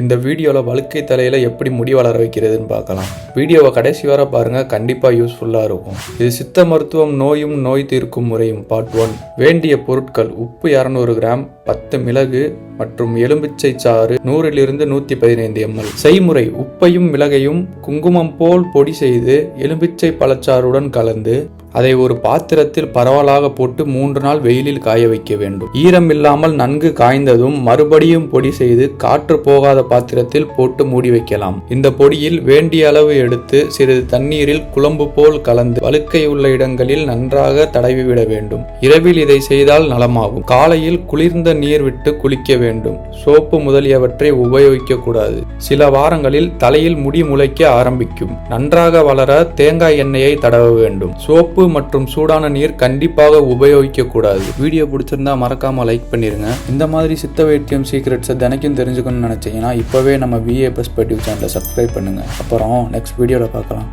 இந்த வீடியோவில் வழுக்கை தலையில் எப்படி முடி வளர வைக்கிறதுன்னு பார்க்கலாம். வீடியோவை கடைசி வரை பாருங்கள் கண்டிப்பாக யூஸ்ஃபுல்லாக இருக்கும். இது சித்த மருத்துவம் நோயும் நோய் தீர்க்கும் முறையும். பார்ட் ஒன் வேண்டிய பொருட்கள். உப்பு இரநூறு கிராம் பத்து மிளகு மற்றும் எலும்பிச்சை சாறு நூறிலிருந்து நூற்றி பதினைந்து எம்எல் செய்முறை. உப்பையும் மிளகையும் குங்குமம் போல் பொடி செய்து எலும்பிச்சை பழச்சாறுடன் கலந்து அதை ஒரு பாத்திரத்தில் பரவலாக போட்டு மூன்று நாள் வெயிலில் காய வைக்க வேண்டும். ஈரம் இல்லாமல் நன்கு காய்ந்ததும் மறுபடியும் பொடி செய்து காற்று போகாத பாத்திரத்தில் போட்டு மூடி வைக்கலாம். இந்த பொடியில் வேண்டிய அளவு எடுத்து சிறிது தண்ணீரில் குழம்பு போல் கலந்து வழுக்கை உள்ள இடங்களில் நன்றாக தடவிவிட வேண்டும். இரவில் இதை செய்தால் நலமாகும். காலையில் குளிர்ந்த நீர் விட்டு குளிக்க வேண்டும். சோப்பு முதலியவற்றை உபயோகிக்க கூடாது சில வாரங்களில் தலையில் முடி முளைக்க ஆரம்பிக்கும். நன்றாக வளர தேங்காய் எண்ணெயை தடவ வேண்டும். சோப்பு உப்பு மற்றும் சூடான நீர் கண்டிப்பாக உபயோகிக்க கூடாது வீடியோ பிடிச்சிருந்தா மறக்காம லைக் பண்ணிருங்க. இந்த மாதிரி சித்த வைத்தியம் சீக்ரெட்ஸை தினைக்கும் தெரிஞ்சுக்கணும்னு நினைச்சீங்கன்னா இப்பவே நம்ம விஏ பெர்ஸ்பெக்டிவ் சேனலை சப்ஸ்கிரைப் பண்ணுங்க. அப்புறம் நெக்ஸ்ட் வீடியோவில் பார்க்கலாம்.